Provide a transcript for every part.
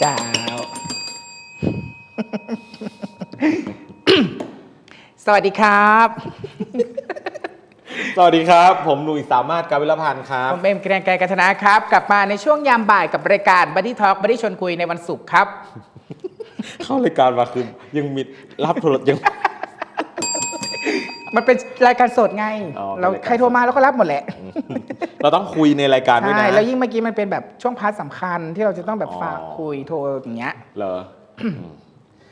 เจ้า สวัสดีครับ สวัสดีครับ ผมหนุ่ยสามารถกาวิลพันธ์ครับ ผมเอ็มเกรียงไกรกัฒนะครับ กลับมาในช่วงยามบ่ายกับรายการบั d ดี้ทอ l k บั d ดี้ชวนคุยในวันศุกร์ครับ เข้ารายการมาคือยังมีรับโทรยัง มันเป็นรายการสดไง อ๋อเป็นเรารายการใครโทรมาเราก็รับหมดแหละเราต้องคุยในรายการด้วยใช่นะ แล้วยิ่งเมื่อกี้มันเป็นแบบช่วงพาร์ทสำคัญที่เราจะต้องแบบอ๋อฝากคุยโทรอย่างเงี้ย เหรออืม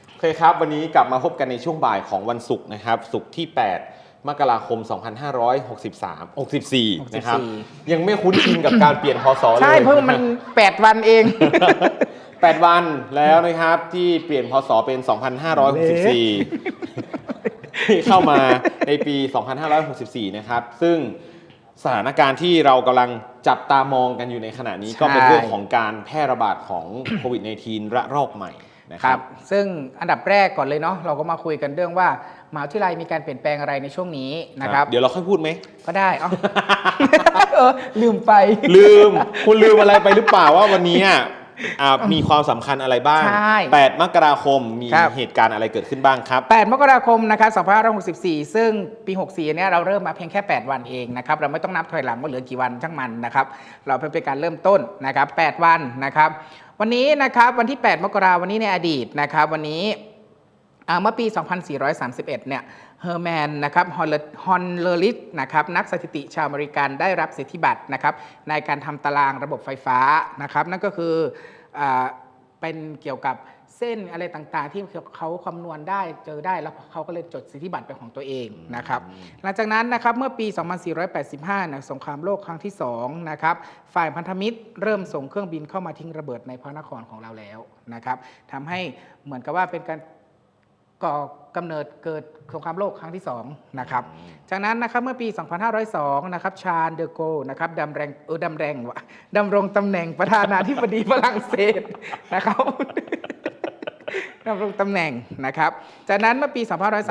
โอเคครับ วันนี้กลับมาพบกันในช่วงบ่ายของวันศุกร์นะครับศุกร์ที่ 8 มกราคม 2563 64 นะครับยังไม่คุ้นชินกับการเปลี่ยนพศเลย ใช่เพราะมัน 8 วันเอง 8 วันแล้วนะครับที่เปลี่ยนพศเป็น 2564 ที่เข้ามาในปี 2564 นะครับ ซึ่งสถานการณ์ที่เรากำลังจับตามองกันอยู่ในขณะนี้ใช่ก็เป็นเรื่องของการแพร่ระบาดของโควิด -19 ระลอกใหม่นะคครัรับบซึ่งอันดับแรกก่อนเลยเนาะเราก็มาคุยกันเรื่องว่ามหาวิทยาลัยมีการเปลี่ยนแปลงอะไรในช่วงนี้นะครับ เดี๋ยวเราค่อยพูดไหม ก็ได้เอ้าเออลืมไป ลืม คุณลืมอะไรไปหรือเปล่าว่าวันนี้ อะอ่ามีความสำคัญอะไรบ้าง ใช่8 มกราคมมีครับ เหตุการณ์อะไรเกิดขึ้นบ้างครับ 8 มกราคมนะครับ2564 ซึ่งปี 64 เนี่ยเราเริ่มมาเพียงแค่ 8 วันเองนะครับ เราไม่ต้องนับถอยหลังว่าเหลือกี่วันช่างมันนะครับ เราเพิ่งเป็นการเริ่มต้นนะครับ 8 วันนะครับ วันนี้นะครับวันที่ 8 มกราวันนี้ในอดีตนะครับ วันนี้อ่าเมื่อปี 2431 เนี่ย เฮอร์แมนนะครับฮอลฮอนเลอริสนะครับนักสถิติชาวอเมริกันได้รับสิทธิบัตรนะครับในการทำตารางระบบไฟฟ้านะครับนั่นก็คืออาเป็นเกี่ยวกับเส้นอะไรต่างๆ ที่เขาคำนวณได้เจอได้แล้วเขาก็เลยจดสิทธิบัตรเป็นของตัวเองนะครับหลังจากนั้นนะครับเมื่อปี 2485นะสงครามโลกครั้งที่2นะครับฝ่ายพันธมิตรเริ่มส่งเครื่องบินเข้ามาทิ้งระเบิดในพระนครของเราแล้วนะครับทำให้เหมือนกับว่าเป็นการ ก่อกำเนิดเกิดสงครามโลกครั้งที่2นะครับจากนั้นนะครับเมื่อปี 2502 นะครับชาญเดอโกนะครับดำแรงเออดำแรงวะดำรงตำแหน่งประธานาธิบดีฝรั่งเศสนะครับ ดำรงตำแหน่งนะครับ จากนั้นเมื่อปี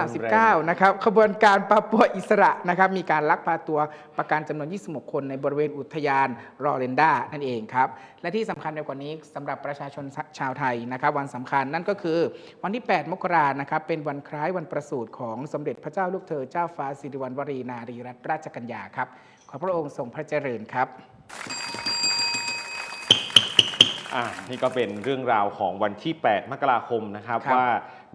2539 นะครับขบวนการปาปรวอิสระนะครับมีการลักพาตัวประกันจำนวน 26 คนในบริเวณอุทยานรอเรนดานั่นเองครับ และที่สำคัญไปกว่านี้สำหรับประชาชนชาวไทยนะครับวันสำคัญนั่นก็คือวันที่ 8 มกรานะครับเป็นวันคล้ายวันประสูติของสมเด็จพระเจ้าลูกเธอเจ้าฟ้าสิริวัณวรีนารีรัตนราชกัญญาครับขอพระองค์ทรงพระเจริญครับ อ่านี่ก็เป็นเรื่องราวของวันที่ 8 มกราคมนะครับ ครับว่า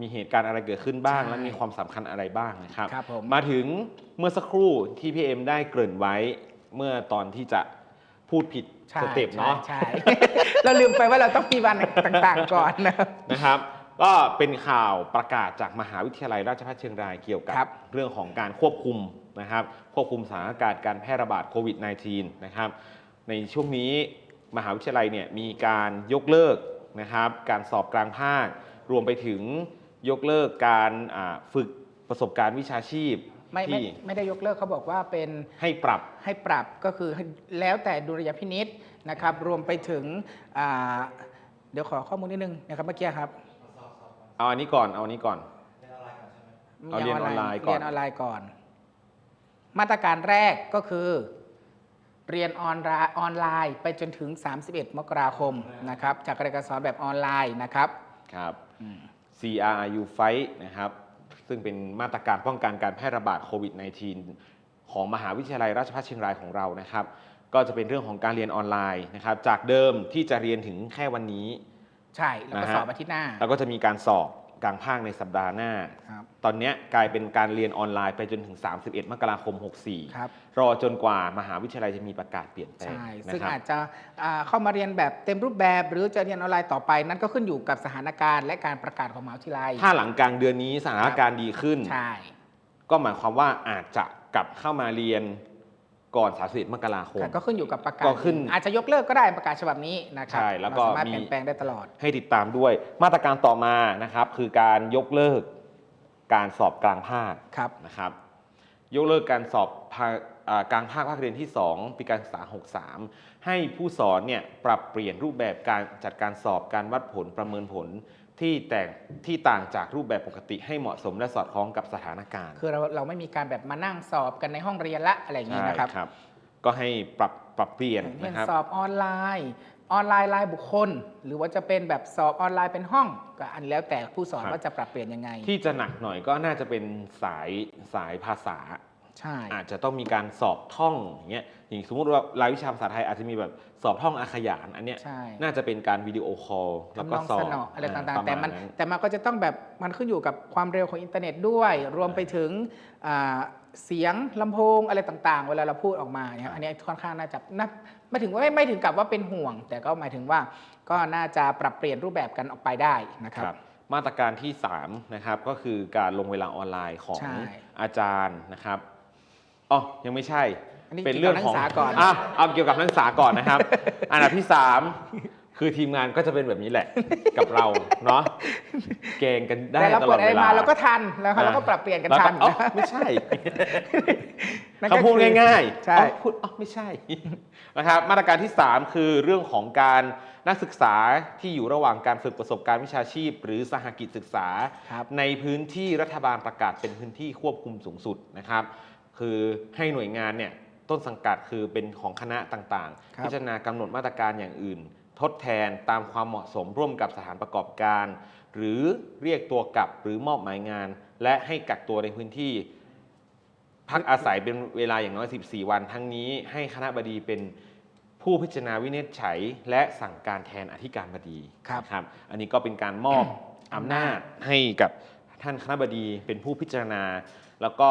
มีเหตุการณ์อะไรเกิดขึ้นบ้าง ใช่และมีความสำคัญอะไรบ้างนะครับครับผมมาถึงเมื่อสักครู่ที่พี่เอ็มได้เกริ่นไว้ เมื่อตอนที่จะพูดผิดใช่สเต็ปเนาะใช่ใช่ เราลืมไปว่าเราต้องมีวันต่างๆก่อนนะครับนะครับ ก็เป็นข่าวประกาศจากมหาวิทยาลัยราชภัฏเชียงรายเกี่ยวกับครับ เรื่องของการควบคุมนะครับ ควบคุมสถานการณ์การแพร่ระบาดโควิด -19 นะครับ ในช่วงนี้ มหาวิทยาลัยเนี่ยมีการยกเลิกนะครับการสอบกลางภาค รวมไปถึงยกเลิกการอ่าฝึกประสบการณ์วิชาชีพไม่ไม่ที่ไม่ได้ยกเลิกเขาบอกว่าเป็นให้ปรับให้ปรับก็คือให้แล้วแต่ดุลยพินิษนะครับ รวมไปถึงอ่าเดี๋ยวขอข้อมูลนิดนึงนะครับเมื่อกี้ครับ เอาอันนี้ก่อนเอาอันนี้ก่อนเอาเรียนออนไลน์ก่อนเรียนออนไลน์ก่อน มาตรการแรกก็คือ เรียนออนไลน์ออนไลน์ ไปจนถึง 31 มกราคมนะครับจากการเรียนการสอนแบบออนไลน์นะครับครับ CRU Fight นะครับซึ่งเป็นมาตรการป้องกันการแพร่ระบาดโควิด -19 ของมหาวิทยาลัยราชภัฏเชียงรายของเรานะครับ ก็จะเป็นเรื่องของการเรียนออนไลน์นะครับจากเดิมที่จะเรียนถึงแค่วันนี้ ใช่แล้วก็นะฮะสอบอาทิตย์หน้า แล้วก็จะมีการสอบ กลางภาคในสัปดาห์หน้า ครับ ตอนเนี้ยกลายเป็นการเรียนออนไลน์ไปจนถึง 31 มกราคม 64 ครับ รอจนกว่ามหาวิทยาลัยจะมีประกาศเปลี่ยนแปลงใช่ นะซึ่งครับ อาจจะอ่าเข้ามาเรียนแบบเต็มรูปแบบ หรือจะเรียนออนไลน์ต่อไป นั่นก็ขึ้นอยู่กับสถานการณ์และการประกาศของมหาวิทยาลัย ถ้าหลังกลางเดือนนี้สถานการณ์ดีขึ้น ใช่ ก็หมายความว่าอาจจะกลับเข้ามาเรียน ก่อน31มกราคมค่ะก็ขึ้นอยู่กับประกาศก็ขึ้น อาจจะยกเลิกก็ได้ประกาศฉบับนี้นะครับใช่แล้วก็เราสามารถมีเปลี่ยนแปลงได้ตลอด ให้ติดตามด้วยมาตรการต่อมานะครับ คือการยกเลิกการสอบกลางภาคครับนะครับ ยกเลิกการสอบภาคอ่ากลางภาคภาคเรียนที่ 2 ปีการศึกษา 63 ให้ผู้สอนเนี่ยปรับเปลี่ยนรูปแบบการจัดการสอบการวัดผลประเมินผล ที่แต่งที่ต่างจากรูปแบบปกติให้เหมาะสมและสอดคล้องกับสถานการณ์คือเราเราไม่มีการแบบมานั่งสอบกันในห้องเรียนละอะไรอย่างนี้นะครับใช่ครับ ก็ให้ปรับปรับเปลี่ยนเช่นนะครับสอบออนไลน์ออนไลน์รายบุคคล หรือว่าจะเป็นแบบสอบออนไลน์เป็นห้องก็อันแล้วแต่ผู้สอนครับว่าจะปรับเปลี่ยนยังไง ที่จะหนักหน่อยก็น่าจะเป็นสายสายภาษา ใช่ อาจจะต้องมีการสอบท่องอย่างเงี้ยอย่างสมมติว่ารายวิชาภาษาไทยอาจจะมีแบบสอบท่องอาขยานอันเนี้ยใช่ น่าจะเป็นการวิดีโอคอลแล้วทำนก็องสอสบนออะไรต่างปๆ ระแต่มามัณนนั้นแต่มันก็จะต้องแบบมันขึ้นอยู่กับความเร็วของอินเทอร์เน็ตด้วย รวมไปถึงอ่าเสียงลำโพงอะไรต่างๆ เวลาเราพูดออกมาเนี่ยอันนี้ค่อนข้างน่าจะน่าไม่ถึงว่าไม่ไม่ถึงกับว่าเป็นห่วง แต่ก็หมายถึงว่าก็น่าจะปรับเปลี่ยนรูปแบบกันออกไปได้นะครับครับมาตรการที่3นะครับก็คือการลงเวลาออนไลน์ของใช่ อาจารย์นะครับ อ๋อ ยังไม่ใช่ อันนี้เป็นเรื่องของเกี่ยวกับนักศึกษาก่อน อะเอาเกี่ยวกับนักศึกษาก่อนนะครับ อันดับที่3คือทีมงานก็จะเป็นแบบนี้แหละ กับเราเนาะเกงกันได้แต่เราตลเปิอดดอะไรเวลามาเราก็ทันแล้วอ่าเราก็ปรับเปลี่ยนกันแล้วทันอ๋อนะไม่ใช่นั่นก็คำพูดคือง่ายๆใช่ อ๋อพูดอ๋อไม่ใช่ นะครับ มาตรการที่ 3 คือเรื่องของการนักศึกษาที่อยู่ระหว่างการฝึกประสบการณ์วิชาชีพ หรือสหกิจศึกษา ครับ ในพื้นที่รัฐบาลประกาศเป็นพื้นที่ควบคุมสูงสุดนะครับ คือให้หน่วยงานเนี่ยต้นสังกัดคือเป็นของคณะต่างครับๆพิจารณากำหนดมาตรการอย่างอื่น ทดแทนตามความเหมาะสมร่วมกับสถานประกอบการ หรือเรียกตัวกลับหรือมอบหมายงาน และให้กักตัวในพื้นที่ พักอาศัยเป็นเวลาอย่างน้อย 14 วัน ทั้งนี้ให้คณะบดีเป็นผู้พิจารณาวินิจฉัย และสั่งการแทนอธิการบดีครับนะครับอันนี้ก็เป็นการมอบอำนาจให้กับท่านคณะบดีเป็นผู้พิจารณา แล้วก็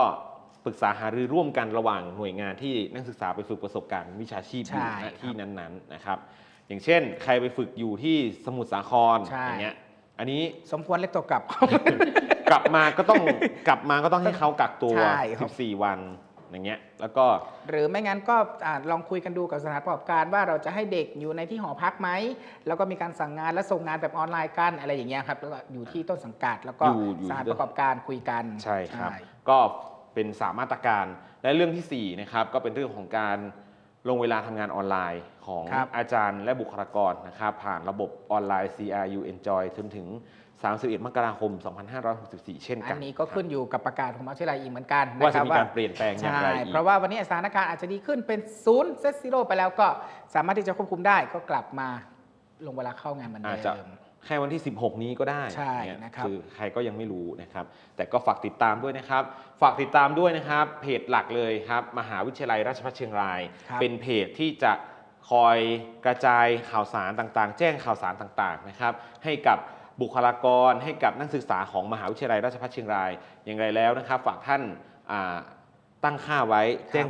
ปรึกษาหารือร่วมกันระหว่างหน่วยงานที่นักศึกษาไปฝึกประสบการณ์วิชาชีพอยู่ใช่ณครับ ที่นั้นๆนะครับ อย่างเช่น ใครไปฝึกอยู่ที่สมุทรสาครใช่ อย่างเงี้ยอันนี้ สมควรเรียกตัวกลับ กลับมาก็ต้องกลับมาก็ต้องให้เขากักตัว ใช่ครับ 14 วันอย่างเงี้ยแล้วก็ หรือไม่งั้นก็อ่าลองคุยกันดูกับสถานประกอบการว่าเราจะให้เด็กอยู่ในที่หอพักไหม แล้วก็มีการสั่งงานและส่งงานแบบออนไลน์กันอะไรอย่างเงี้ยครับแล้วก็อยู่ที่ต้นสังกัดแล้วก็อยู่อยู่ สถานประกอบการคุยกัน ใช่ครับ ก็ เป็นสามมาตรการ และเรื่องทีสี่4นะครับก็เป็นเรื่องของการลงเวลาทำงานออนไลน์ของครับอาจารย์และบุคลากรนะครับผ่านระบบออนไลน์ CRU Enjoy จนถึง 31 มกราคม 2564 เช่นอักันนนี้ก็ขึ้นอยู่กับประกาศของมหาวิทยาลัยอีกเหมือนกันนว่าคจะบมีการเปลี่ยนแปลงอย่างไรใช่อีก เพราะว่าวันนี้สถานการณ์อาจจะดีขึ้นเป็นศูนย์เซตซิโร่ไปแล้วก็สามารถที่จะควบคุมได้ก็กลับมาลงเวลาเข้างานเหมือนอาจจะเดิม แค่วันที่ 16 นี้ก็ได้ใช่เยนะครับคือใครก็ยังไม่รู้นะครับ แต่ก็ฝากติดตามด้วยนะครับ ฝากติดตามด้วยนะครับ เพจหลักเลยครับ มหาวิทยาลัยราชภัฏเชียงรายครับเป็นเพจที่จะคอยกระจายข่าวสารต่างๆ แจ้งข่าวสารต่างๆนะครับ ให้กับบุคลากรให้กับนักศึกษาของมหาวิทยาลัยราชภัฏเชียงรายอย่างไรแล้วนะครับ ฝากท่านอ่าตั้งค่าไว้แจ้ง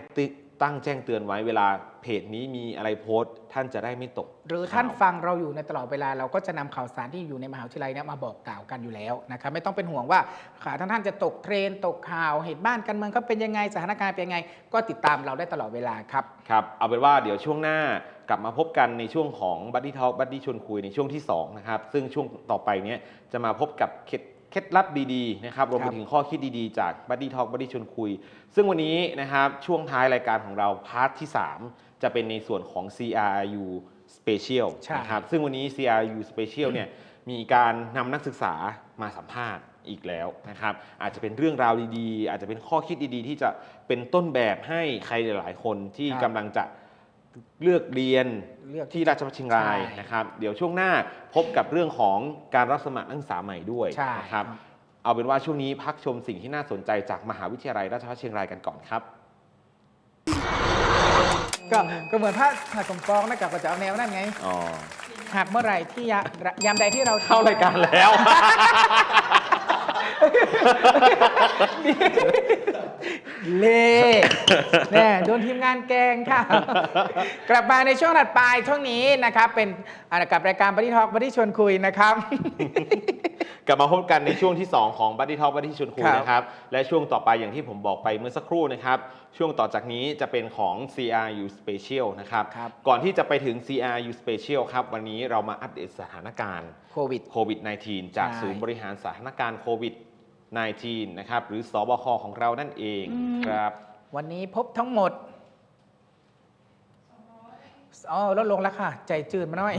ติตั้งแจ้งเตือนไว้เวลาเพจนี้มีอะไรโพสต์ท่านจะได้ไม่ตก หรือท่านข่วฟังเราอยู่ในตลอดเวลาเราก็จะนำข่าวสารที่อยู่ในมหาวิทยาลัยเนี่ยมาบอกกล่าวกันอยู่แล้วนะครับไม่ต้องเป็นห่วงว่าข่าวท่านท่านจะตกเทรนด์ตกข่าวเหตุบ้านการเมืองเขาเป็นยังไงสถานการณ์เป็นยังไง ก็ติดตามเราได้ตลอดเวลาครับ ครับเอาเป็นว่าเดี๋ยวช่วงหน้ากลับมาพบกันในช่วงของบัดดี้ทอ l k บัดดี้ชวนคุยในช่วงที่2นะครับซึ่งช่วงต่อไปเนี้ยจะมาพบกับเคล็ด เคล็ดลับดีๆนะครับรวมไปถึงข้อคิดดีๆจากบัดดี้ทอ l k บัดดี้ชวนคุย ซึ่งวันนี้นะครับช่วงท้ายรายการของเราพาร์ทที่ 3 จะเป็นในส่วนของ CRU Special ใช่นะครับซึ่งวันนี้ CRU Special เนี่ยมีการนำนักศึกษามาสัมภาษณ์อีกแล้วนะครับ อาจจะเป็นเรื่องราวดีๆ อาจจะเป็นข้อคิดดีๆ ที่จะเป็นต้นแบบให้ใครหลายๆคนที่ครับกำลังจะ เลือกเรียนเลือกที่ราชภัฏเชียงรายใช่นะครับ เดี๋ยวช่วงหน้าพบกับเรื่องของการรับสมัครนักศึกษาใหม่ด้วยใช่นะครับ ครับ เอาเป็นว่าช่วงนี้พักชมสิ่งที่น่าสนใจจากมหาวิทยาลัยราชภัฏเชียงรายกันก่อนครับ ก็ก็เหมือนถ้าหากสมปองนะกับก็จะเอาแนวนั่นไง อ๋อ หากเมื่อไหร่ที่ยะยามใดที่เราเข้ารายการแล้ว เล่แน่โดนทีมงานแกล้งค่ะ กลับมาในช่วงถัดไปช่วงนี้นะครับ เป็นอ่ากับรายการบั d ดี้ทอกบั d ดี้ชวนคุยนะครับ กลับมาพบกันในช่วงที่ 2 ของบัตตี้ทอ k บัตตี้ชวนคุยครับนะครับ และช่วงต่อไปอย่างที่ผมบอกไปเมื่อสักครู่นะครับ ช่วงต่อจากนี้จะเป็นของ CRU Special นะครับครับก่อนที่จะไปถึง CRU Special ครับ วันนี้เรามาอัปเดตสถานการณ์โควิดโควิด -19 จากใช่ศูนย์บริหารสถานการณ์โควิด -19 นะครับ หรือสบคของเรานั่นเองครับ วันนี้พบทั้งหมดอ๋อลดลงแล้วค่ะ ใจจืดมาหน่อย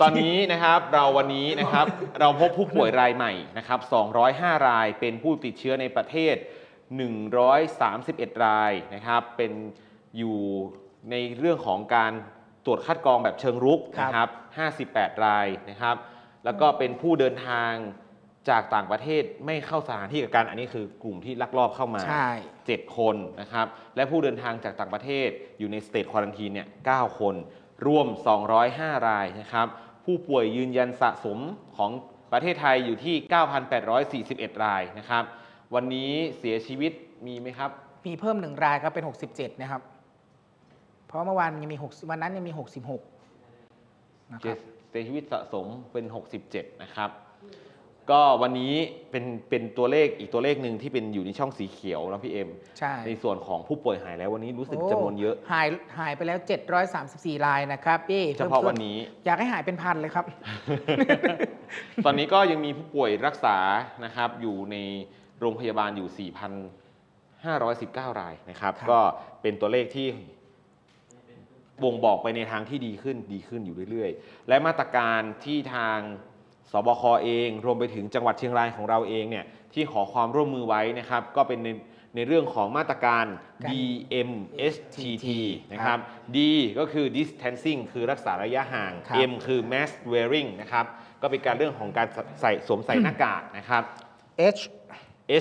ตอนนี้นะครับเราวันนี้นะครับ เราพบผู้ป่วยรายใหม่นะครับ 205 รายเป็นผู้ติดเชื้อในประเทศ 131 รายนะครับ เป็นอยู่ในเรื่องของการตรวจคัดกรองแบบเชิงรุกครับนะครับ 58 รายนะครับ แล้วก็เป็นผู้เดินทาง จากต่างประเทศไม่เข้าสถานที่กักกัน อันนี้คือกลุ่มที่ลักลอบเข้ามา ใช่ 7 คนนะครับ และผู้เดินทางจากต่างประเทศอยู่ในสเตทควอรันทีนเนี่ย9คน รวม 205 รายนะครับ ผู้ป่วยยืนยันสะสมของประเทศไทยอยู่ที่ 9,841 รายนะครับ วันนี้เสียชีวิตมีไหมครับ มีเพิ่มหนึ่งรายครับเป็น 67 นะครับ เพราะเมื่อวานยังมี 6 วันนั้นยังมี 66 นะครับ เสียชีวิตสะสมเป็น 67 นะครับ ก็วันนี้เป็นเป็นตัวเลขอีกตัวเลขหนึ่งที่เป็นอยู่ในช่องสีเขียวนะพี่เอ็มใช่ในส่วนของผู้ป่วยหายแล้ววันนี้รู้สึกโอ้จำนวนเยอะ หายหายไปแล้ว 734 รายนะครับเอ๊เฉพาะวันนี้อยากให้หายเป็นพันเลยครับ ตอนนี้ก็ยังมีผู้ป่วยรักษานะครับอยู่ในโรงพยาบาลอยู่ 4,519 รายนะครับครับก็เป็นตัวเลขที่บ่งบอกไปในทางที่ดีขึ้นดีขึ้นอยู่เรื่อย ๆ และมาตรการที่ทาง สบคเอง รวมไปถึงจังหวัดเชียงรายของเราเองเนี่ยที่ขอความร่วมมือไว้นะครับ ก็เป็นในในเรื่องของมาตรการการ DMSTT นะครับ D ก็คือ distancing คือรักษาระยะห่าง ครับ M คือ mask wearing นะครับ ก็เป็นการเรื่องของการใส่สวมใส่หน้ากากนะครับ H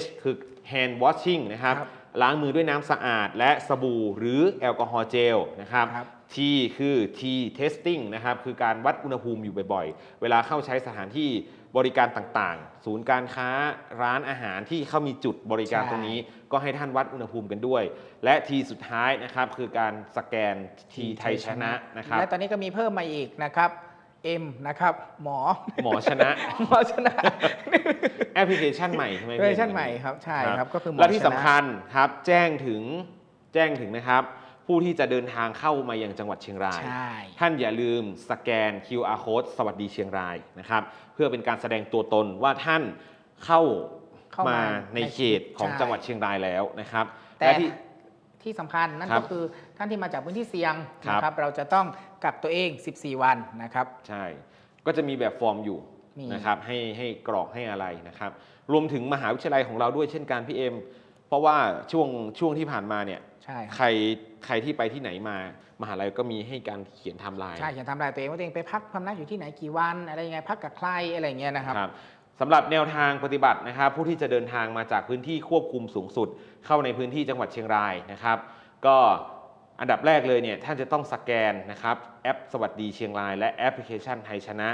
H คือ hand washing นะครับ ครับ ล้างมือด้วยน้ำสะอาด และสบู่หรือแอลกอฮอล์เจลนะครับครับ T คือ T testing นะครับ คือการวัดอุณหภูมิอยู่บ่อยๆ เวลาเข้าใช้สถานที่บริการต่างๆ ศูนย์การค้าร้านอาหารที่เขามีจุดบริการใช่ตรงนี้ ก็ให้ท่านวัดอุณหภูมิกันด้วย และ T สุดท้ายนะครับคือการสแกน T ไทยชนะนะครับ และตอนนี้ก็มีเพิ่มมาอีกนะครับ M นะครับ หมอ หมอชนะ หมอชนะแอปพลิเคชันใหม่ใช่ไหมเวอพี่ร์ชันใหม่ครับใช่ครับก็คือหมอและที่ชสำนะคัญครับแจ้งถึงแจ้งถึงนะครับ ผู้ที่จะเดินทางเข้ามายังจังหวัดเชียงราย ใช่ ท่านอย่าลืมสแกน QR code สวัสดีเชียงรายนะครับ เพื่อเป็นการแสดงตัวตนว่าท่านเข้าเข้ามามาในในเขตของใช่ จังหวัดเชียงรายแล้วนะครับแต่และที่ ที่สำคัญนั่นครัก็บคือท่านที่มาจากพื้นที่เสี่ยงครับนะครับเราจะต้องกักตัวเอง 14 วันนะครับ ใช่ ก็จะมีแบบฟอร์มอยู่มีนะครับให้ให้กรอกให้อะไรนะครับ รวมถึงมหาวิทยาลัยของเราด้วยเช่นกันพี่เอ็มเพราะว่าช่วงช่วงที่ผ่านมาเนี่ยใช่คใครับรใครที่ไปที่ไหนมา มหาลัยก็มีให้การเขียนไทม์ไลน์ใช่อย่าทำลายตัวเองว่าตัวเองไปพักพำนักอยู่ที่ไหนกี่วันอะไรยังไงพักกับใครอะไรอย่างเงี้ยนะครับครับ สำหรับแนวทางปฏิบัตินะครับผู้ที่จะเดินทางมาจากพื้นที่ควบคุมสูงสุด เข้าในพื้นที่จังหวัดเชียงรายนะครับ ก็อันดับแรกเลยเนี่ยท่านจะต้องสแกนนะครับแอปสวัสดีเชียงราย และแอปพลิเคชันไทยชนะ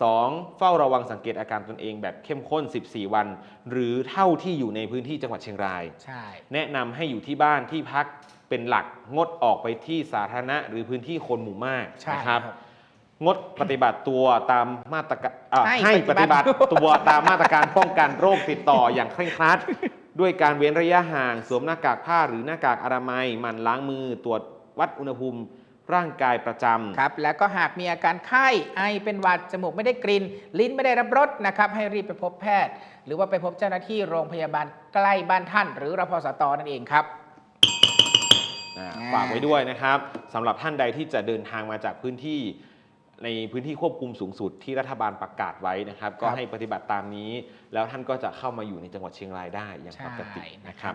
2. เฝ้าระวังสังเกตอาการตนเองแบบเข้มข้น 14 วัน หรือเท่าที่อยู่ในพื้นที่จังหวัดเชียงราย ใช่ แนะนำให้อยู่ที่บ้านที่พักเป็นหลักงดออกไปที่สาธารณะ หรือพื้นที่คนหมู่มากใช่นะคครัรับบ งดปฏิบัติตัวตามมาตรการอะให้ให้ปปฏิฏิบับัติ ติตัวตามมาตรการป้องกันโรคติดต่ออย่างเคร่งครัด ด้วยการเว้นระยะห่างสวมหน้ากากผ้าหรือหน้ากากอนามัยหมั่นล้างมือตรวจวัดอุณหภูมิร่างกายประจำ ครับแล้วก็หากมีอาการไข้ไอเป็นหวัดจมูกไม่ได้กลิ่นลิ้นไม่ได้รับรสนะครับให้รีบไปพบแพทย์ หรือว่าไปพบเจ้าหน้าที่โรงพยาบาลใกล้บ้านท่าน หรือรพสตนั่นเองครับ อ่าอ่าฝากไว้ด้วยนะครับสำหรับท่านใดที่จะเดินทางมาจากพื้นที่ ในพื้นที่ควบคุมสูงสุดที่รัฐบาลประกาศไว้นะครับ ก็ให้ปฏิบัติตามนี้ แล้วท่านก็จะเข้ามาอยู่ในจังหวัดเชียงรายได้อย่างปกติใช่นะครับ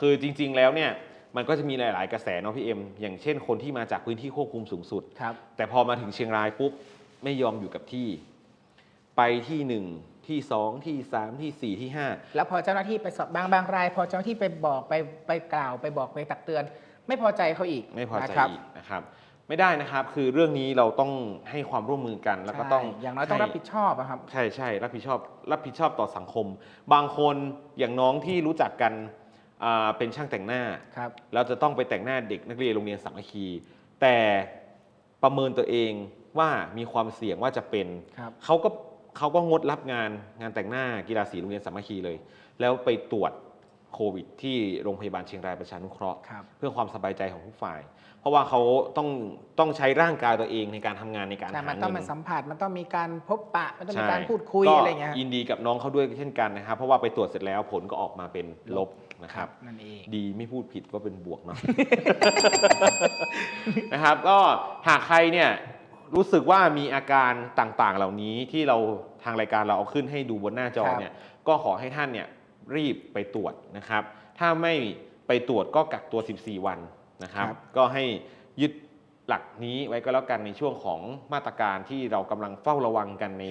คือจริง ๆ แล้วเนี่ยมันก็จะมีหลาย ๆ กระแสเนาะพี่เอ็มอย่างเช่นคนที่มาจากพื้นที่ควบคุมสูงสุดครับแต่พอมาถึงเชียงรายปุ๊บไม่ยอมอยู่กับที่ ไปที่หนึ่งที่สองที่สามที่สี่ที่ห้าแล้วพอเจ้าหน้าที่ไปสอบบางบางราย พอเจ้าหน้าที่ไปบอกไปไปกล่าวไปบอกไปตักเตือน ไม่พอใจเขาอีกไม่พอใจนะครับอีกนะครับ ไม่ได้นะครับ คือเรื่องนี้เราต้องให้ความร่วมมือกัน แล้วก็ต้องใช่อย่างน้อยต้องให้ รับผิดชอบอะครับ ใช่ใช่รับผิดชอบรับผิดชอบต่อสังคม บางคนอย่างน้องที่รู้จักกันอ่าเป็นช่างแต่งหน้า ครับ เราจะต้องไปแต่งหน้าเด็กนักเรียนโรงเรียนสามัคคี แต่ประเมินตัวเองว่ามีความเสี่ยงว่าจะเป็น ครับ เขาก็เขาก็งดรับงานงานแต่งหน้ากีฬาสีโรงเรียนสามัคคีเลย แล้วไปตรวจโควิดที่โรงพยาบาลเชียงรายประชานุเคราะห์ ครับ เพื่อความสบายใจของทุกฝ่าย เพราะว่าเขาต้องต้องใช้ร่างกายตัวเองในการทำงานในการแต่หามันเงิต้องมาสัมผัสมันต้องมีการพบปะ มันต้องมีใช่การพูดคุยอะไรเงี้ยก็ยินดีกับน้องเขาด้วยเช่นกันนะครับ เพราะว่าไปตรวจเสร็จแล้วผลก็ออกมาเป็นลบนะครับ นั่นเอง ดีไม่พูดผิดว่าเป็นบวกเนาะ นะครับ ก็หากใครเนี่ยรู้สึกว่ามีอาการต่างๆ เหล่านี้ที่เราทางรายการเราเอาขึ้นให้ดูบนหน้าจอครับ เนี่ยก็ขอให้ท่านเนี่ยรีบไปตรวจนะครับ ถ้าไม่ไปตรวจก็กักตัว 14 วัน นะครับ ก็ให้ยึดหลักนี้ไว้ก็แล้วกันในช่วงของมาตรการที่เรากำลังเฝ้าระวังกันใน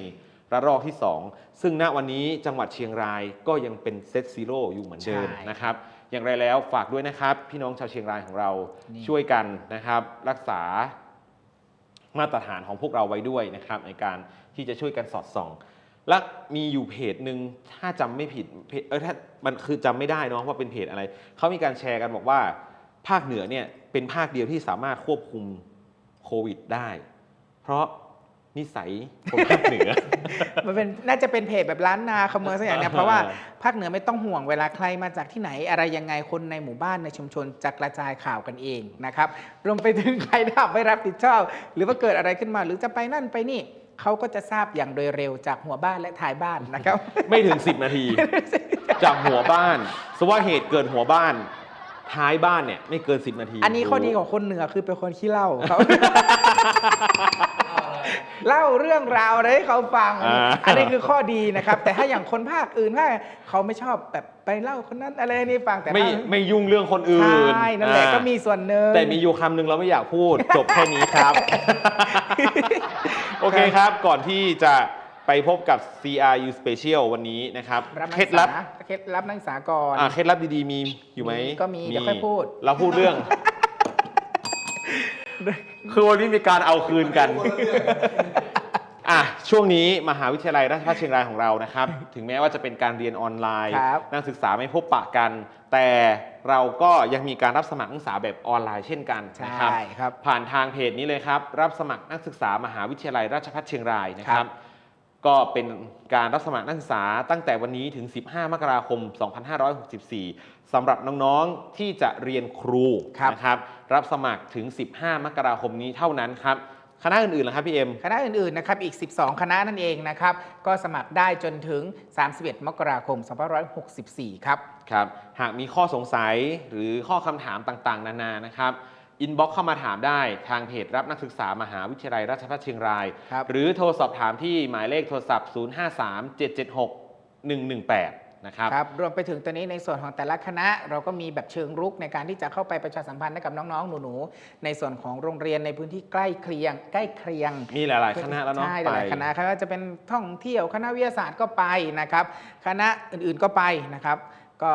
ระลอกที่ 2 ซึ่งณวันนี้จังหวัดเชียงรายก็ยังเป็นเซตซีโร่อยู่เหมือนเดิมใช่นะครับ อย่างไรแล้วฝากด้วยนะครับ พี่น้องชาวเชียงรายของเรานี่ช่วยกันนะครับ รักษามาตรฐานของพวกเราไว้ด้วยนะครับ ในการที่จะช่วยกันสอดส่อง และมีอยู่เพจหนึ่งถ้าจำไม่ผิดเพจเออถ้ามันคือจำไม่ได้เนาะว่าเป็นเพจอะไรเขามีการแชร์กันบอกว่า ภาคเหนือเนี่ยเป็นภาคเดียวที่สามารถควบคุมโควิดได้ เพราะนิสัยคนภาคเหนือ มันเป็นน่าจะเป็นเพจแบบร้านนาขโมยสักอย่างเนี่ยอ่าเพราะว่าภาคเหนือไม่ต้องห่วงเวลาใครมาจากที่ไหนอะไรยังไงคนในหมู่บ้านในชุมชนจะกระจายข่าวกันเองนะครับรวมไปถึงใครที่ไม่รับผิดชอบ หรือว่าเกิดอะไรขึ้นมาหรือจะไปนั่นไปนี่เขาก็จะทราบอย่างโดยเร็วจากหัวบ้านและท้ายบ้านนะครับ ไม่ถึง 10 นาที จากหัวบ้านสว่าเหตุเกิดหัวบ้าน ท้ายบ้านเนี่ยไม่เกิน 10 นาที อันนี้ข้อดีของคนเหนือคือเป็นคนขี้เล่าเขาเล่าเรื่องราวอะไรให้เขาฟัง อ่า อันนี้คือข้อดีนะครับ แต่ถ้าอย่างคนภาคอื่นถ้าเขาไม่ชอบแบบไปเล่าคนนั้นอะไรนี่ฟังแต่ไม่ถ้าไม่ยุ่งเรื่องคนอื่นใช่นั่นแหละอ่าก็มีส่วนหนึ่ง แต่มีอยู่คำหนึ่งเราไม่อยากพูด จบแค่นี้ครับ โอเคครับก่อนที่จะ ไปพบกับ CRU Special วันนี้นะครับรับนักเคล็ศึดกลัษาบเคล็ดลับนักศึกษาก่อน อ่าเคล็ดลับดีๆ มีอยู่ไหมมีก็มีเดี๋ยวค่อยพูด เราพูดเรื่อง คือวันนี้มีการเอาคืนกัน อะช่วงนี้มหาวิทยาลัยราชภัฏเชียงรายของเรานะครับ ถึงแม้ว่าจะเป็นการเรียนออนไลน์ ครับ นักศึกษาไม่พบปะกัน แต่เราก็ยังมีการรับสมัครนักศึกษาแบบออนไลน์เช่นกันนะครับใช่ครับ ผ่านทางเพจนี้เลยครับ รับสมัครนักศึกษามหาวิทยาลัยราชภัฏเชียงรายนะคครัรับบ ก็เป็นการรับสมัครนักศึกษาตั้งแต่วันนี้ถึง 15 มกราคม 2564สำหรับน้องๆ ที่จะเรียนครูครับนะครับ รับสมัครถึง 15 มกราคมนี้เท่านั้นครับ คณะอื่นๆล่ะครับพี่เอ็ม คณะอื่นๆ นะครับ อีก 12 คณะนั่นเองนะครับ ก็สมัครได้จนถึง 31 มกราคม 2564 ครับ ครับ หากมีข้อสงสัยหรือข้อคำถามต่างๆ นานา นะครับ อินบ็อกเข้ามาถามได้ทางเพจรับนักศึกษามหาวิทยาลัยราชภัฏเชียงราย ครับ หรือโทรสอบถามที่หมายเลขโทรศัพท์ 053-776-118 นะครับ ครับรวมไปถึงตัวนี้ในส่วนของแต่ละคณะ เราก็มีแบบเชิงรุกในการที่จะเข้าไปประชาสัมพันธ์ให้กับน้องๆ หนูๆ ในส่วนของโรงเรียนในพื้นที่ใกล้เคียง ใกล้เคียง มีหลาย ๆ คณะแล้วเนาะใช่หไปลายๆคณะครับว่าจะเป็นท่องเที่ยวคณะวิทยาศาสตร์ก็ไปนะครับ คณะอื่นๆก็ไปนะครับ ก็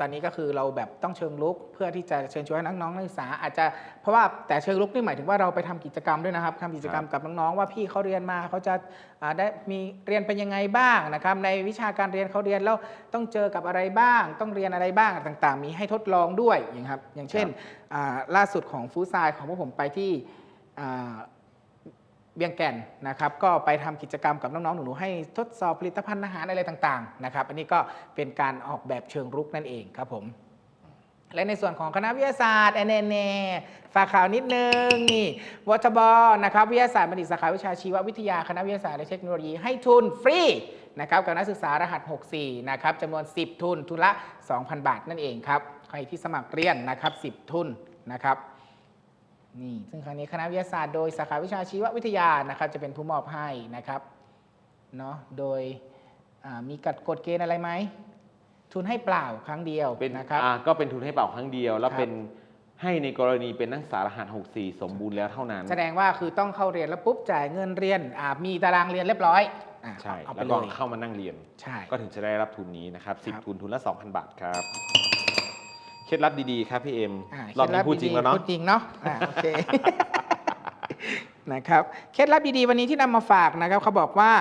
ตอนนี้ก็คือเราแบบต้องเชิงลุกเพื่อที่จะเชิญชวนให้น้องๆนักศึกษาอาจจะเพราะว่าแต่เชิงลุกนี่หมายถึงว่าเราไปทำกิจกรรมด้วยนะครับทำกิจกรรมกับน้องๆว่าพี่เขาเรียนมาเขาจะอ่าได้มีเรียนเป็นยังไงบ้างนะครับในวิชาการเรียนเขาเรียนแล้วต้องเจอกับอะไรบ้าง ต้องเรียนอะไรบ้างต่างๆ มีให้ทดลองด้วยอย่างครับอย่างเช่นอ่าล่าสุดของฟู้ดไซน์ของพวกผมไปที่อ่า เวียงแก่นนะครับก็ไปทำกิจกรรมกับน้องๆหนูๆให้ทดสอบผลิตภัณฑ์อาหารอะไรต่างๆนะครับอันนี้ก็เป็นการออกแบบเชิงรุกนั่นเองครับผมและในส่วนของคณะวิทยาศาสตร์แอนเนฝากข่าวนิดนึงนี่วทบนะครับวิทยาศาสตร์บัณฑิตสาขาวิชาชีววิทยาคณะวิทยาศาสตร์และเทคโนโลยีให้ทุนฟรีนะครับกับนักศึกษารหัส 64นะครับจำนวน 10 ทุนทุนละ 2,000 บาทนั่นเองครับใครที่สมัครเรียนนะครับ 10 ทุนนะครับ นี่ซึ่งครั้งนี้คณะวิทยาศาสตร์โดยสาขาวิชาชีววิทยานะครับจะเป็นผู้มอบให้นะครับเนาะโดยอ่ามีกฎกฎเกณฑ์อะไรไหมทุนให้เปล่าครั้งเดียวเป็นนะครับอ่าก็เป็นทุนให้เปล่าครั้งเดียว แล้วครับเป็นให้ในกรณีเป็นนักศึกษารหัส 64 สมบูรณ์แล้วเท่านั้น แสดงว่าคือต้องเข้าเรียนแล้วปุ๊บจ่ายเงินเรียนอ่ามีตารางเรียนเรียบร้อยอ่าใช่เอาไปแล้วเลก็ยเข้ามานั่งเรียนใช่ก็ถึงจะได้รับทุนนี้นะครับครับ10 ทุนทุนละ 2,000 บาทครับ เคล็ดลับดีๆครับพี่เอ็มอ่ารอบนี้พูดจริงแล้วเนาะ พูดจริงเนาะอ่าโอเค นะครับเคล็ดลับดีๆวันนี้ที่นำมาฝากนะครับเขาบอกว่า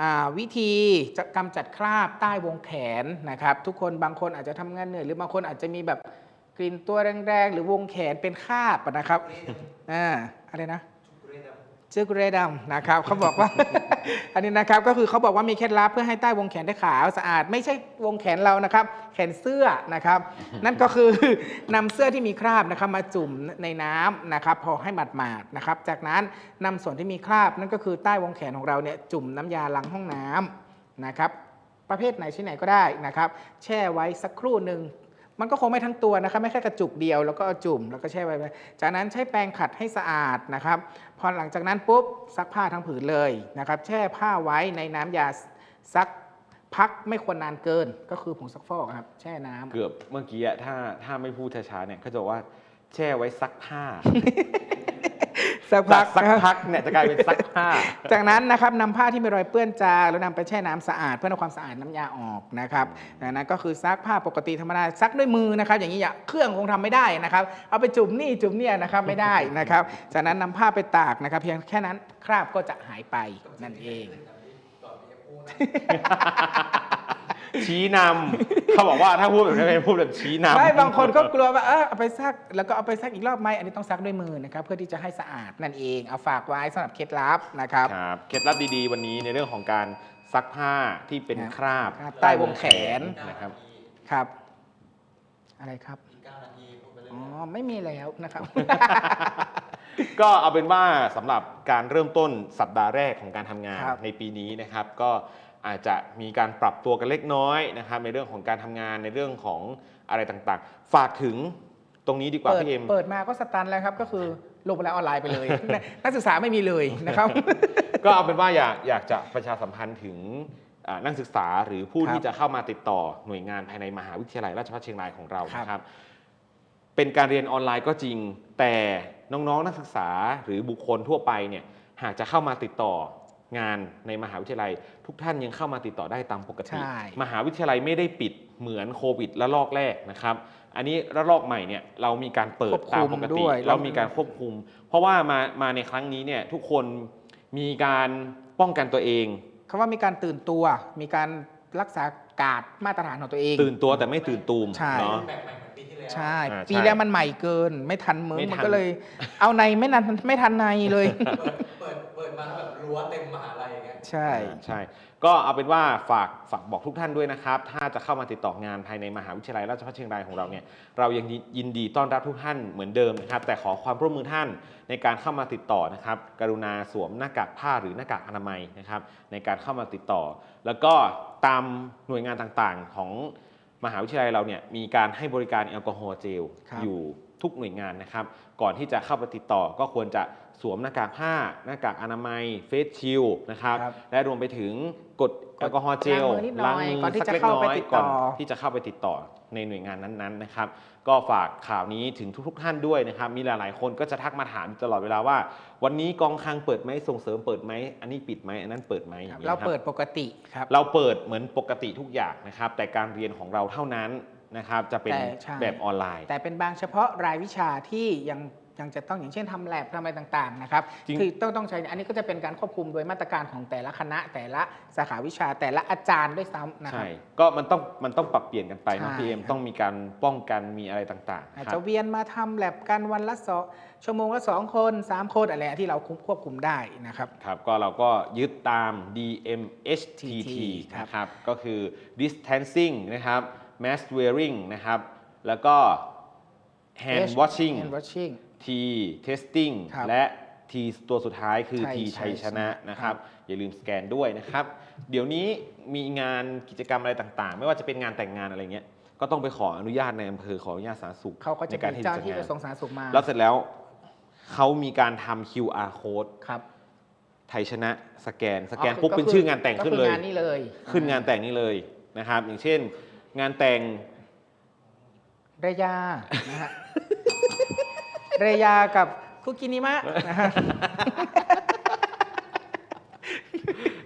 อ่าวิธีจะกำจัดคราบใต้วงแขนนะครับ ทุกคนบางคนอาจจะทำงานเหนื่อยหรือบางคนอาจจะมีแบบกลิ่นตัวแรงๆ หรือวงแขนเป็นคราบอะนะครับ อ่าอะไรนะ เจือกเรดำนะครับเขาบอกว่า อันนี้นะครับก็คือเขาบอกว่ามีเคล็ดลับเพื่อให้ใต้วงแขนได้ขาวสะอาด ไม่ใช่วงแขนเรานะครับ แขนเสื้อนะครับ นั่นก็คือนำเสื้อที่มีคราบนะครับมาจุ่มในน้ำนะครับ พอให้หมาดๆนะครับ จากนั้นนำส่วนที่มีคราบนั่นก็คือใต้วงแขนของเราเนี่ยจุ่มน้ำยาล้างห้องน้ำนะครับ ประเภทไหนชิ้นไหนก็ได้นะครับ แช่ไว้สักครู่หนึ่ง มันก็คงไม่ทั้งตัวนะครับ ไม่แค่กระจุกเดียวแล้วก็จุ่มแล้วก็แช่ไว้จากนั้นใช้แปรงขัดให้สะอาดนะครับ พอหลังจากนั้นปุ๊บซักผ้าทั้งผืนเลยนะครับ แช่ผ้าไว้ในน้ำยาซักพักไม่ควรนานเกินก็คือผงซักฟอกครับ แช่น้ำเกือบเมื่อกี้ถ้าถ้าไม่พูดช้าๆเนี่ยเขาจะว่าแช่ไว้ซักผ้า สักพักสักนะครับพักเนี่ยจะกลายเป็นซักผ้า จากนั้นนะครับนำผ้าที่มีรอยเปื้อนจางแล้วนำไปแช่น้ำสะอาดเพื่อทำความสะอาดน้ำยาออกนะครับจากนั้นก็คือซักผ้าปกติธรรมดาซักด้วยมือนะครับ อย่างนี้อย่าเครื่องคงทำไม่ได้นะครับ เอาไปจุ่มนี่จุ่มเนี่ยนะครับไม่ได้นะครับ จากนั้นนำผ้าไปตากนะครับ เพียงแค่นั้นคราบก็จะหายไปนั่นเอง ชี้นำเขาบอกว่าถ้าพูดแบบนี้เป็นพูดแบบชี้นำไม่บางคนก็กลัวว่าเออเอาไปซักแล้วก็เอาไปซักอีกรอบไหมอันนี้ต้องซักด้วยมือนะครับเพื่อที่จะให้สะอาดนั่นเองเอาฝากไว้สำหรับเคล็ดลับนะครับ ครับเคล็ดลับดีๆ วันนี้ในเรื่องของการซักผ้าที่เป็นครับคราบครับใต้วงแขน นะครับ ครับ อะไรครับอ๋อไม่มีแล้วนะครับ ก็เอาเป็นว่าสำหรับการเริ่มต้นสัปดาห์แรกของการทำงานครับในปีนี้นะครับ ก็ อาจจะมีการปรับตัวกันเล็กน้อยนะครับในเรื่องของการทำงานในเรื่องของอะไรต่างๆ ฝากถึงตรงนี้ดีกว่าเปิดพี่เอ็มเปิดมาก็สตันแล้วครับก็คือลงไปแล้วออนไลน์ไปเลย นักศึกษาไม่มีเลยนะครับ ก็เอาเป็นว่าอยากอยากจะประชาสัมพันธ์ถึงอ่านักศึกษาหรือผู้ครับที่จะเข้ามาติดต่อหน่วยงานภายในมหาวิทยาลัยราชภัฏเชียงรายของเราครับนะครับ เป็นการเรียนออนไลน์ก็จริง แต่น้องๆนักศึกษาหรือบุคคลทั่วไปเนี่ยหากจะเข้ามาติดต่อ งานในมหาวิทยาลัย ทุกท่านยังเข้ามาติดต่อได้ตามปกติ ใช่ มหาวิทยาลัยไม่ได้ปิดเหมือนโควิดระลอกแรกนะครับ อันนี้ระลอกใหม่เนี่ยเรามีการเปิดควบคุมตามปกติ ด้วย เรามีการควบคุม เพราะว่ามามาในครั้งนี้เนี่ยทุกคนมีการป้องกันตัวเอง คำว่ามีการตื่นตัว มีการรักษาการดมาตรฐานของตัวเอง ตื่นตัวแต่ไม่ตื่นตูมใช่ เนาะใช่ อ่าใช่ปีแล้วมันใหม่เกิน ไม่ทันมึงไม่ทัน มันก็เลย เอาในไม่นันไม่ทันในเลยเปิดเปิดมาแล้วแบบรั้วเต็มมหาลัยอย่างเงี้ย ใช่ใช่ ก็เอาเป็นว่าฝากฝากบอกทุกท่านด้วยนะครับ ถ้าจะเข้ามาติดต่องานภายในมหาวิทยาลัยราชภัฏเชียงรายของเราเนี่ยเรายังยินดีต้อนรับทุกท่านเหมือนเดิมนะครับ แต่ขอความร่วมมือท่านในการเข้ามาติดต่อนะครับ กรุณาสวมหน้ากากผ้าหรือหน้ากากอนามัยนะครับ ในการเข้ามาติดต่อ แล้วก็ตามหน่วยงานต่างๆของ มหาวิทยาลัยเราเนี่ยมีการให้บริการแอลกอฮอล์เจลครับอยู่ทุกหน่วยงานนะครับ ก่อนที่จะเข้าไปติดต่อก็ควรจะสวมหน้ากากผ้า หน้ากากอนามัยเฟสชิลนะครับครับและรวมไปถึงกดแอลกอฮอล์เจลล้างมือนิดหน่อยก่อนที่สัจะล็กเข้าไปน้อยติดต่อก่อนที่จะเข้าไปติดต่อ ในหน่วยงานนั้นๆนะครับ ก็ฝากข่าวนี้ถึงทุก ๆ ท่านด้วยนะครับ มีหลายๆ คนก็จะทักมาถามตลอดเวลาว่า วันนี้กองคลังเปิดไหมส่งเสริมเปิดไหมอันนี้ปิดไหมอันนั้นเปิดไหมอย่งงี้ยเราคบเปิดปกติครับ เราเปิดเหมือนปกติทุกอย่างนะครับ แต่การเรียนของเราเท่านั้นนะครับ จะเป็นแต่ใช่ แบบออนไลน์ แต่เป็นบางเฉพาะรายวิชาที่ยัง ยังจะต้องอย่างเช่นทำแลบทำอะไรต่างๆนะครับจริง คือต้องต้องใช้อันนี้ก็จะเป็นการควบคุมโดยมาตรการของแต่ละคณะ แต่ละสาขาวิชาแต่ละอาจารย์ด้วยซ้ำนะครัใช่บก็มันต้องมันต้องปรับเปลี่ยนกันไปเนาะใช่พีเอ็มครับ ต้องมีการป้องกันมีอะไรต่างๆอาจครัจะบ เวียนมาทำแลบกันวันละสองชั่วโมงละสองคนสามคนอะไรที่เราควบคุมได้นะครับ ครับก็เราก็ยึดตาม DMHTT ครับ นะครับ ก็คือ distancing นะครับ mask wearing นะครับ แล้วก็ hand H washing hand washing T testing ครับและ T ตัวสุดท้ายคือชัย T ชัยชนะชัยชนะนะครับ อย่าลืมสแกนด้วยนะครับ เดี๋ยวนี้มีงานกิจกรรมอะไรต่างๆ ไม่ว่าจะเป็นงานแต่งงานอะไรเงี้ยก็ต้องไปขออนุญาตในอำเภอขออนุญาตสาธารณสุขเขาก็จะในการมีที่เจ้าจะที่งากนระทรวงสาธารณสุขมาแล้วเสร็จแล้วเขามีการทำ QR code ครับไทยชนะสแกน สแกนปุ๊บเป็นชื่องานแต่งขึ้นเลยก็คืองานนี้เลยขึ้นงานแต่งนี่เลยนะครับ อย่างเช่น งานแต่งเรยานะฮะ เรยากับคุกินิมะนะฮะ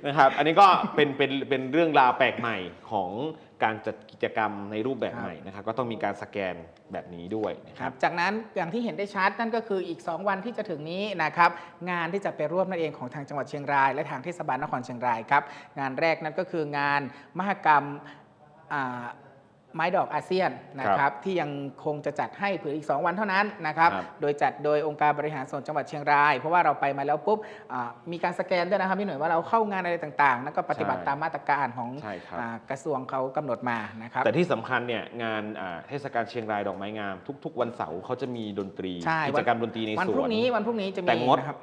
นะครับ อันนี้ก็เป็นเป็นเป็นเรื่องราวแปลกใหม่ของการจัดกิจกรรมในรูปแบบครับใหม่นะครับ ก็ต้องมีการสแกนแบบนี้ด้วยนะคครัรับบจากนั้นอย่างที่เห็นได้ชัดนั่นก็คืออีก 2 วันที่จะถึงนี้นะครับ งานที่จะไปร่วมนั่นเองของทางจังหวัดเชียงราย และทางเทศบาลนครเชียงรายครับ งานแรกนั่นก็คืองานมหกรรมอ่า ไม้ดอกอาเซียนนะครับที่ยังคงจะจัดให้เผื่ออีก 2 วันเท่านั้นนะครับครับโดยจัดโดยองค์การบริหารส่วนจังหวัดเชียงราย เพราะว่าเราไปมาแล้วปุ๊บอ่ามีการสแกนด้วยนะครับพี่หน่วยว่าเราเข้างานอะไรต่างๆ แล้วก็ปฏิบัติใช่ตามมาตรการของใช่ครับอ่ากระทรวงเขากำหนดมานะครับแต่ที่สำคัญเนี่ยงานอ่าเทศกาลเชียงรายดอกไม้งาม ทุก ๆ วันเสาร์เขาจะมีดนตรีใช่กิจกรรมดนตรีในวันสพรุ่วงนนี้วันพรุ่งนี้จะมีแต่งดนะครับ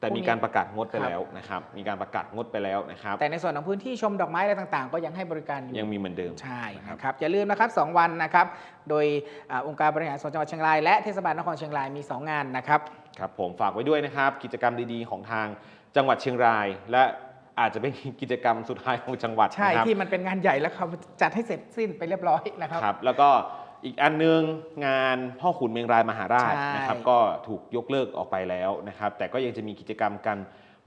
แต่มีการประกาศงดไปครับแล้วนะครับ มีการประกาศงดไปแล้วนะครับ แต่ในส่วนของพื้นที่ชมดอกไม้อะไรต่างๆ ก็ยังให้บริการอยู่ ยังมีเหมือนเดิม ใช่นะครับ อย่าลืมนะครับ 2 วันนะครับ โดยอาองค์การบริหารส่วนจังหวัดเชียงรายและเทศบาลนครเชียงรายมี 2 งานนะครับ ครับผมฝากไว้ด้วยนะครับ กิจกรรมดีๆ ของทางจังหวัดเชียงราย และอาจจะเป็นกิจกรรมสุดท้ายของจังหวัดใช่นะครับที่มันเป็นงานใหญ่แล้วเขาจัดให้เสร็จสิ้นไปเรียบร้อยนะครับครับ แล้วก็ อีกอันหนึงงานพ่อขุนเมงรายมหาราชใช่ นะครับก็ถูกยกเลิกออกไปแล้วนะครับ แต่ก็ยังจะมีกิจกรรมกัน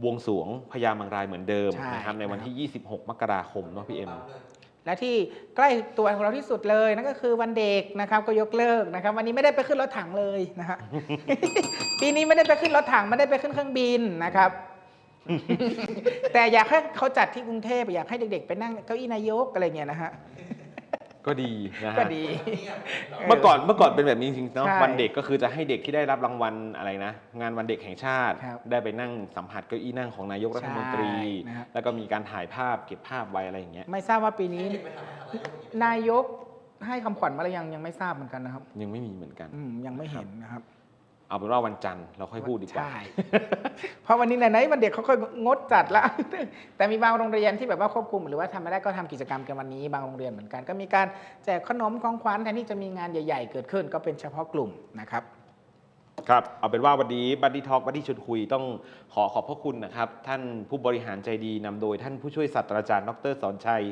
บวงสรวงพญามังรายเหมือนเดิมใช่นะครับในวันที่ 26 มกราคมเนาะพี่เอ็ม และที่ใกล้ตัวของเราที่สุดเลยนั่นก็คือวันเด็กนะครับก็ยกเลิกนะครับ วันนี้ไม่ได้ไปขึ้นรถถังเลยนะฮะ ปีนี้ไม่ได้ไปขึ้นรถถังไม่ได้ไปขึ้นเครื่องบินนะครับ แต่อยากให้เขาจัดที่กรุงเทพอยากให้เด็ก ๆ ไปนั่งเก้าอี้นายกอะไรเงี้ยนะฮะ ก็ดีนะฮะ ก็ดี เมื่อก่อนเมื่อก่อนเป็นแบบนี้จริงๆเนาะใช่วันเด็กก็คือจะให้เด็กที่ได้รับรางวัลอะไรนะ งานวันเด็กแห่งชาติ ครับได้ไปนั่งสัมผัสเก้าอี้นั่งของนายกรัฐมนตรี ใช่นะฮะแล้วก็มีการถ่ายภาพเก็บภาพไว้อะไรอย่างเงี้ยไม่ทราบว่าปีนี้ นายกให้คำขวัญมาหรือยังยังไม่ทราบเหมือนกันนะครับ ยังไม่มีเหมือนกัน อืมยังไม่เห็นนะครับ เอาเป็นว่าวันจันทร์เราค่อยพูดดีกว่า ใช่ เพราะวันนี้ไหนๆวันเด็กเขาก็งดจัดละ แต่มีบางโรงเรียนที่แบบว่าควบคุมหรือว่าทำไม่ได้ก็ทำกิจกรรมกันวันนี้ บางโรงเรียนเหมือนกัน ก็มีการแจกขนมของขวัญแทนที่จะมีงานใหญ่ ๆ เกิดขึ้น ก็เป็นเฉพาะกลุ่มนะครับ ครับ เอาเป็นว่าวันนี้บัดดี้ทอล์กบัดดี้ชวนคุยต้องขอขอบพระคุณนะครับ ท่านผู้บริหารใจดีนำโดยท่านผู้ช่วยศาสตราจารย์ดรสอนชัย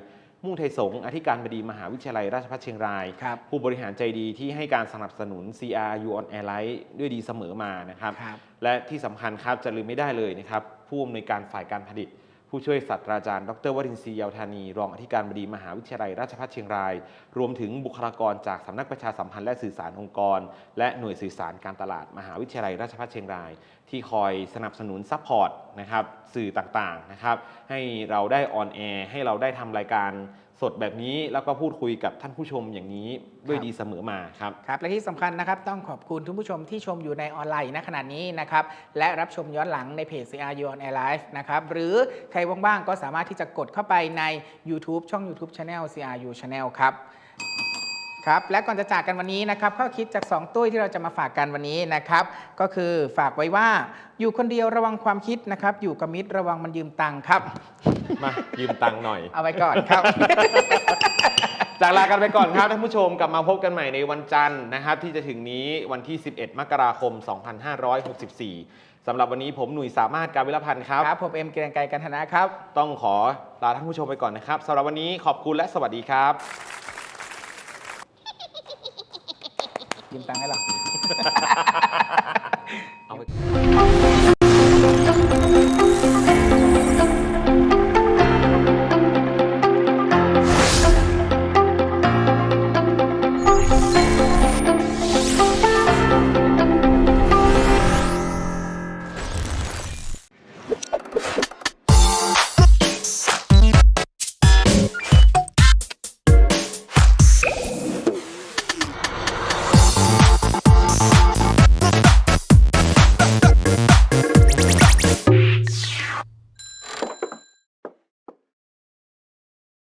มุ่งไทยสงฆ์อธิการบดีมหาวิทยาลัยราชภัฏเชียงรายครับผู้บริหารใจดีที่ให้การสนับสนุน CRU on Air Light ด้วยดีเสมอมานะครับครับและที่สำคัญครับจะลืมไม่ได้เลยนะครับผู้อำนวยการฝ่ายการผลิต ผู้ช่วยศาสตราจารย์ ดรวรินทร์ศรีเยาวธานี รองอธิการบดีมหาวิทยาลัยราชภัฏเชียงราย รวมถึงบุคลากรจากสำนักประชาสัมพันธ์และสื่อสารองค์กร และหน่วยสื่อสารการตลาดมหาวิทยาลัยราชภัฏเชียงราย ที่คอยสนับสนุนซัพพอร์ตนะครับสื่อต่างๆนะครับให้เราได้ออนแอร์ให้เราได้ทำรายการ สดแบบนี้แล้วก็พูดคุยกับท่านผู้ชมอย่างนี้ด้วยดีเสมอมาครับครับและที่สำคัญนะครับต้องขอบคุณทุกผู้ชมที่ชมอยู่ในออนไลน์ณขณะนี้นะครับและรับชมย้อนหลังในเพจ CRU on Air Live นะครับหรือใครว่างๆก็สามารถที่จะกดเข้าไปใน YouTube ช่อง YouTube Channel CRU Channel ครับ ครับและก่อนจะจากกันวันนี้นะครับข้อคิดจาก 2 ตุ้ยที่เราจะมาฝากกันวันนี้นะครับ ก็คือฝากไว้ว่าอยู่คนเดียวระวังความคิดนะครับ อยู่กับมิตรระวังมันยืมตังค์ครับ มายืมตังค์หน่อย เอาไว้ก่อนครับ จากลากันไปก่อนครับท่านผู้ชมกลับมาพบกันใหม่ในวันจันทร์นะครับ ที่จะถึงนี้วันที่ 11 มกราคม 2564สำหรับวันนี้ผมหนุ่ยสามารถการวิรพันธ์ครับครับผมเอ็มเกรียงไกรกันธนะครับ ต้องขอลาท่านผู้ชมไปก่อนนะครับสำหรับวันนี้ขอบคุณและสวัสดีครับ คืนตังค์ให้เรา